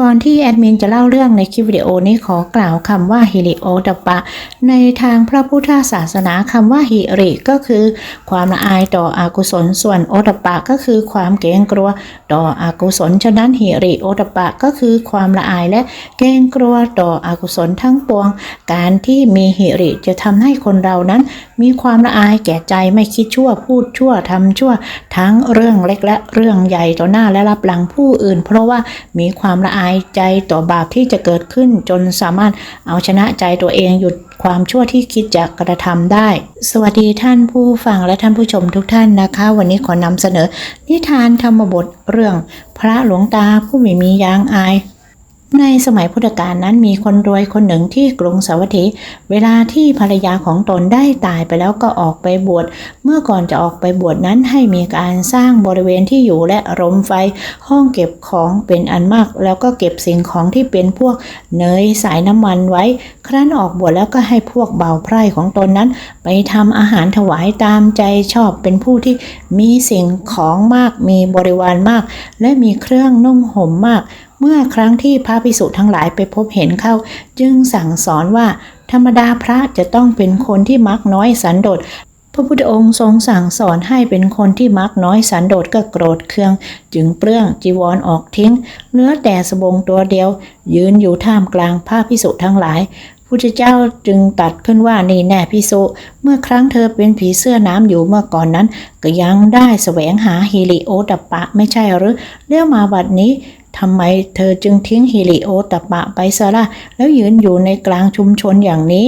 ก่อนที่แอดมินจะเล่าเรื่องในคลิปวิดีโอนี้ขอกล่าวคำว่าฮิริโอตปะ ในทางพระพุทธศาสนาคำว่าฮิริก็คือ ความละอายต่ออากุศลส่วนโอตปะก็คือความเกรงกลัว ต่ออากุศลฉะนั้นฮิริโอตปะก็คือความละอายและเกรงกลัวต่ออากุศลทั้งปวง การที่มีฮิริจะทำให้คนเรานั้น มีความละอายแก่ใจไม่คิดชั่วพูดชั่วทำชั่ว ทั้งเรื่องเล็กและเรื่องใหญ่ต่อหน้าและรับหลังผู้อื่น เพราะว่ามีความละอายใจต่อบาปที่จะเกิดขึ้น จนสามารถเอาชนะใจตัวเองหยุดความชั่วที่คิดจะกระทำได้ สวัสดีท่านผู้ฟังและท่านผู้ชมทุกท่านนะคะ วันนี้ขอนำเสนอ นิทานธรรมบทเรื่อง พระหลวงตาผู้ไม่มียางอาย ในสมัยพุทธกาลนั้นมีคนรวยคนหนึ่งที่กรุงสาวัตถี เวลาที่ภรรยาของตนได้ตายไปแล้วก็ออกไปบวช เมื่อก่อนจะออกไปบวชนั้นให้มีการสร้างบริเวณที่อยู่และรมไฟ ห้องเก็บของเป็นอันมาก แล้วก็เก็บสิ่งของที่เป็นพวกเนยสายน้ำมันไว้ ครั้นออกบวชแล้วก็ให้พวกเบาไพร่ของตนนั้น ไปทำอาหารถวายตามใจชอบเป็นผู้ที่มีสิ่งของมาก มีบริวารมาก และมีเครื่องนุ่งห่มมาก เมื่อครั้งที่พระภิกษุทั้งหลายไปพบเห็นเข้า จึงสั่งสอนว่า ธรรมดาพระจะต้องเป็นคนที่มักน้อยสันโดษพระพุทธองค์ทรงสั่งสอนให้เป็นคนที่มักน้อยสันโดษก็โกรธเคือง จึงเปลื้องจีวรออกทิ้งเหลือแต่สบงตัวเดียว ยืนอยู่ท่ามกลางพระภิกษุทั้งหลายพุทธเจ้าจึงตัดขึ้นว่านี่แน่พิสุเมื่อครั้งเธอเป็นผีเสื้อน้ำอยู่เมื่อก่อนนั้น ก็ยังได้แสวงหาฮิริโอตปปะไม่ใช่หรือเรื่องมาบัดนี้ ทำไมเธอจึงทิ้งฮิริโอตปปะไปซะละ่ะแล้วยืนอยู่ในกลางชุมชนอย่างนี้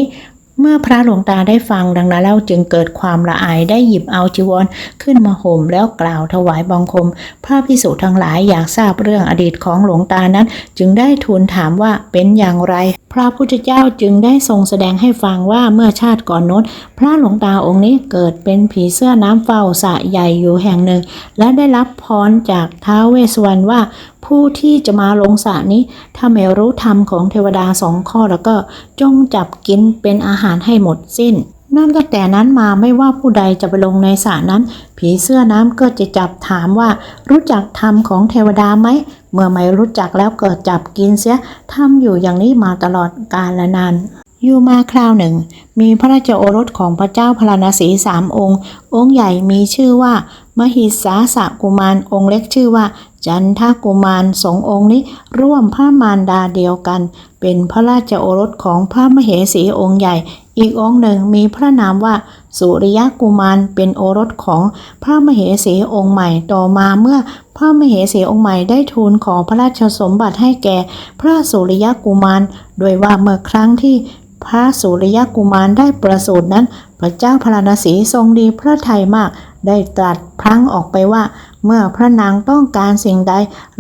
เมื่อพระหลวงตาได้ฟังดังนั้นแล้วจึงเกิดความละอายได้หยิบเอาจีวรขึ้นมาห่มแล้วกล่าวถวายบังคม พระพิสุทั้งหลายอยากทราบเรื่องอดีตของหลวงตานั้น จึงได้ทูลถามว่าเป็นอย่างไรพระพุทธเจ้าจึงได้ทรงแสดงให้ฟังว่าเมื่อชาติก่อนน้น พระหลวงตาองค์นี้เกิดเป็นผีเสื้อน้ำเฝ้าสระใหญ่อยู่แห่งหนึ่ง และได้รับพรจากท้าวเวสสวรรณว่า ผู้ที่จะมาลงสระนี้ ถ้าไม่รู้ธรรมของเทวดาสองข้อแล้วก็จงจับกินเป็นอาหารให้หมดสิ้น นับตั้งแต่นั้นมาไม่ว่าผู้ใดจะไปลงในสระนั้น ผีเสื้อน้ำก็จะจับถามว่า รู้จักธรรมของเทวดาไหม เมื่อไม่รู้จักแล้วเกิดจับกินเสียทำอยู่อย่างนี้มาตลอดกาลนานอยู่มาคราวหนึ่ง มีพระราชโอรสของพระเจ้าพราณสีสามองค์ องค์ใหญ่มีชื่อว่า มหิสาสกุมารองค์เล็กชื่อว่า จันทกุมารสององค์นี้ร่วมพระมารดาเดียวกัน เป็นพระราชโอรสของพระมเหสีองค์ใหญ่ อีกองค์หนึ่งมีพระนามว่า สุริยกุมารเป็นโอรสของพระมเหสีองค์ใหม่ต่อมาเมื่อพระมเหสีองค์ใหม่ได้ทูลขอพระราชสมบัติให้แก่ พระสุริยกุมาร โดยว่าเมื่อครั้งที่ พระสุริยกุมารได้ประสูตินั้น พระเจ้าพระนศีทรงดีพระทัยมาก ได้ตรัสพลั้งออกไปว่า เมื่อพระนางต้องการสิ่งใด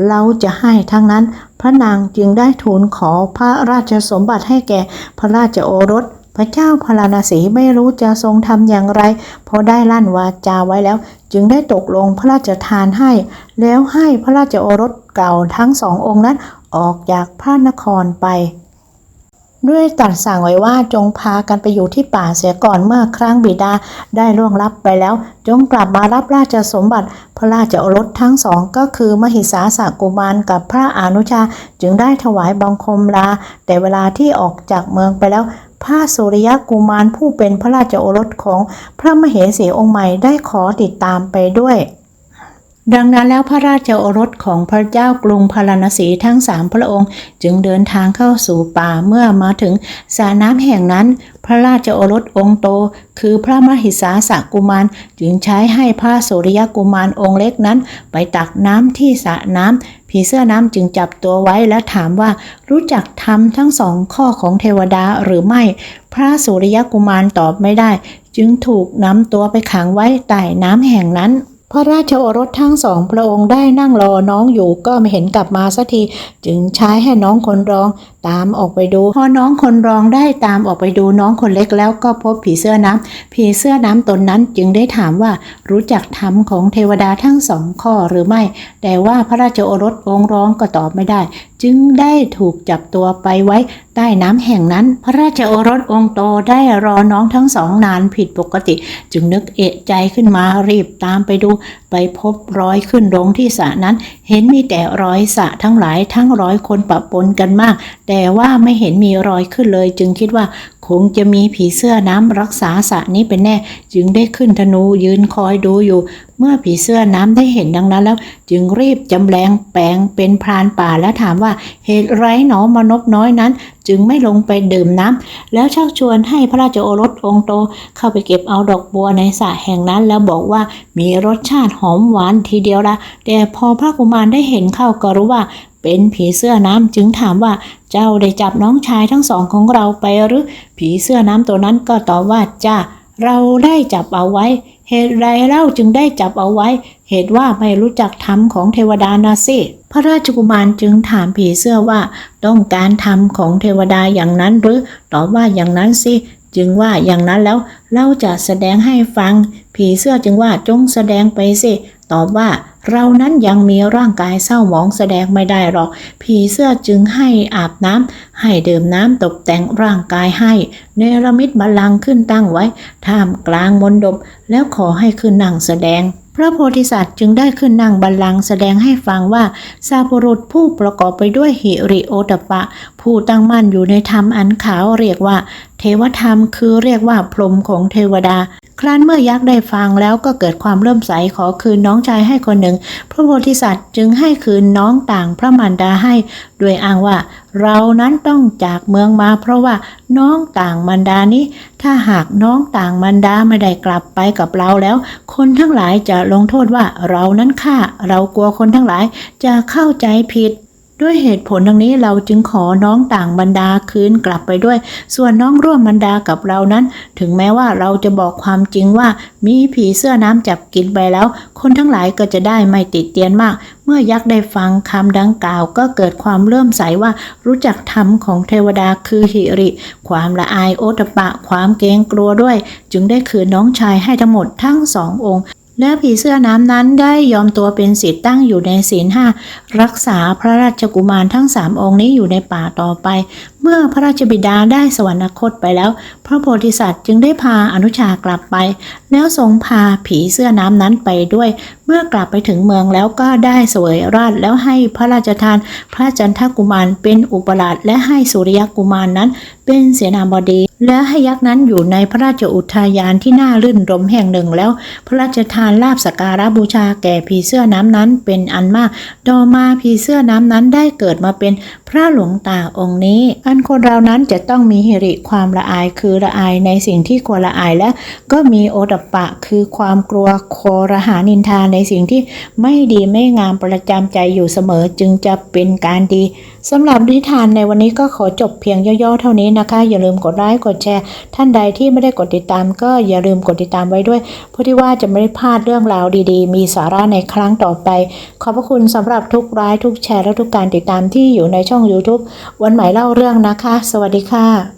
เราจะให้ทั้งนั้น พระนางจึงได้ทูลขอพระราชสมบัติให้แก่พระราชโอรสพระเจ้าพระนศีไม่รู้จะทรงทำอย่างไรพอได้ลั่นวาจาไว้แล้ว จึงได้ตกลงพระราชทานให้ แล้วให้พระราชโอรสเก่าทั้งสององค์นั้นออกจากพระนครไป ด้วยตรัสสั่งไว้ว่าจงพากันไปอยู่ที่ป่าเสียก่อนเมื่อครั้งบิดาได้ล่วงลับไปแล้ว จงกลับมารับราชสมบัติ พระราชโอรสทั้งสองก็คือมหิสาสกุมารกับพระอนุชาจึงได้ถวายบังคมลา แต่เวลาที่ออกจากเมืองไปแล้วพระสุริยกุมารผู้เป็นพระราชโอรสของพระมเหสีองค์ใหม่ได้ขอติดตามไปด้วย ดังนั้นแล้วพระราชโอรสของพระเจ้ากรุงพาราณสีทั้งสามพระองค์ จึงเดินทางเข้าสู่ป่าเมื่อมาถึงสระน้ำแห่งนั้น พระราชโอรสองค์โต คือพระมหิสาสกุมารจึงใช้ให้พระสุริยกุมารองค์เล็กนั้น ไปตักน้ำที่สระน้ำผีเสื้อน้ำจึงจับตัวไว้และถามว่ารู้จักธรรมทั้งสองข้อของเทวดาหรือไม่ พระสุริยกุมารตอบไม่ได้ จึงถูกนำตัวไปขังไว้ใต้น้ำแห่งนั้น พระราชโอรสทั้งสองพระองค์ได้นั่งรอน้องอยู่ก็ไม่เห็นกลับมาสักที จึงใช้ให้น้องคนรองตามออกไปดู พอน้องคนรองได้ตามออกไปดูน้องคนเล็กแล้วก็พบผีเสื้อน้ำผีเสื้อน้ำตนนั้นจึงได้ถามว่ารู้จักธรรมของเทวดาทั้งสองข้อหรือไม่ แต่ว่าพระราชโอรสองค์ร้องก็ตอบไม่ได้ จึงได้ถูกจับตัวไปไว้ ใต้น้ำแห่งนั้น พระราชโอรสองค์โตได้รอน้องทั้งสองนานผิดปกติ จึงนึกเอะใจขึ้นมารีบตามไปดู ไปพบรอยขึ้นลงที่สระนั้น เห็นมีแต่รอยสระทั้งหลายทั้งร้อยคนปะปนกันมาก แต่ว่าไม่เห็นมีรอยขึ้นเลย จึงคิดว่า คงจะมีผีเสื้อน้ำรักษาสระนี้เป็นแน่ จึงได้ขึ้นธนูยืนคอยดูอยู่ เมื่อผีเสื้อน้ำได้เห็นดังนั้นแล้ว จึงรีบจำแรงแปลงเป็นพรานป่าแล้วถามว่าเหตุไรหนอมนบน้อยนั้น จึงไม่ลงไปดื่มน้ำแล้วชักชวนให้พระราชโอรสองโต เข้าไปเก็บเอาดอกบัวในสระแห่งนั้น แล้วบอกว่ามีรสชาติหอมหวานทีเดียวละแต่พอพระกุมารได้เห็นเข้าก็รู้ว่าเป็นผีเสื้อน้ำจึงถามว่าเจ้าได้จับน้องชายทั้งสองของเราไปหรือ ผีเสื้อน้ำตัวนั้นก็ตอบว่าจ้าเราได้จับเอาไว้ เหตุไรเล่าจึงได้จับเอาไว้ เหตุว่าไม่รู้จักธรรมของเทวดานะสิพระราชกุมารจึงถามผีเสื้อว่าต้องการธรรมของเทวดาอย่างนั้นหรือ ตอบว่าอย่างนั้นสิ จึงว่าอย่างนั้นแล้วเราจะแสดงให้ฟัง ผีเสื้อจึงว่าจงแสดงไปสิ ตอบว่าเรานั้นยังมีร่างกายเศร้าหมองแสดงไม่ได้หรอก ผีเสื้อจึงให้อาบน้ำให้ดื่มน้ำตกแต่งร่างกายให้ เนรมิตบัลลังก์ขึ้นตั้งไว้ ท่ามกลางมนดบแล้วขอให้ขึ้นนั่งแสดง พระโพธิสัตว์จึงได้ขึ้นนั่งบัลลังก์แสดงให้ฟังว่าซาบุรุษผู้ประกอบไปด้วยหิริโอตปปะผู้ตั้งมั่นอยู่ในธรรมอันขาวเรียกว่า เทวธรรมคือเรียกว่าพรหมของเทวดา ครั้นเมื่อยักษ์ได้ฟังแล้วก็เกิดความเริ่มใสขอคืนน้องชายให้คนหนึ่ง พระโพธิสัตว์จึงให้คืนน้องต่างพระมารดาให้ด้วยอ้างว่า เรานั้นต้องจากเมืองมาเพราะว่าน้องต่างมารดานี้ ถ้าหากน้องต่างมารดาไม่ได้กลับไปกับเราแล้ว คนทั้งหลายจะลงโทษว่าเรานั้นฆ่า เรากลัวคนทั้งหลายจะเข้าใจผิด ด้วยเหตุผลดังนี้เราจึงขอน้องต่างบรรดาคืนกลับไปด้วย ส่วนน้องร่วมบรรดากับเรานั้น ถึงแม้ว่าเราจะบอกความจริงว่ามีผีเสื้อน้ำจับกินไปแล้ว คนทั้งหลายก็จะได้ไม่ติดเตียนมาก เมื่อยักษ์ได้ฟังคำดังกล่าว ก็เกิดความเลื่อมใสว่ารู้จักธรรมของเทวดาคือหิริ ความละอายโอตปะ ความเกรงกลัวด้วย จึงได้คืนน้องชายให้ทั้งหมดทั้งสององค์ และผีเสื้อน้ำนั้นได้ยอมตัวเป็นศิษย์ตั้งอยู่ในศีลห้ารักษาพระราชกุมารทั้งสามองค์นี้อยู่ในป่าต่อไป เมื่อพระราชบิดาได้สวรรคตไปแล้ว พระโพธิสัตว์จึงได้พาอนุชากลับไป แล้วทรงพาผีเสื้อน้ำนั้นไปด้วย เมื่อกลับไปถึงเมืองแล้วก็ได้เสวยราชแล้วให้พระราชทาน พระจันทกุมารเป็นอุปราชและให้สุริยกุมารนั้น เป็นเสนาบดี และให้ยักษ์นั้นอยู่ในพระราชอุทยานที่น่ารื่นรมแห่งหนึ่งแล้ว พระราชทานลาบสการะบูชาแก่ผีเสื้อน้ำนั้นเป็นอันมากต่อมาผีเสื้อน้ำนั้นได้เกิดมาเป็นพระหลวงตาองค์นี้ อันคนเรานั้นจะต้องมีหิริความละอายคือละอายในสิ่งที่ควรละอายและ ก็มีโอตปปะคือความกลัวโครหานินทาในสิ่งที่ไม่ดีไม่งามประจำใจอยู่เสมอจึงจะเป็นการดีสำหรับนิทานในวันนี้ก็ขอจบเพียงย่อๆเท่านี้นะคะ อย่าลืมกดไลค์กดแชร์ ท่านใดที่ไม่ได้กดติดตาม ก็อย่าลืมกดติดตามไว้ด้วยเพื่อที่ว่าจะไม่ได้พลาดเรื่องราวดีๆ มีสาระในครั้งต่อไป ขอบพระคุณสำหรับทุกร้ายทุกแชร์และทุกการติดตามที่อยู่ในช่อง YouTube วันใหม่เล่าเรื่องนะคะ สวัสดีค่ะ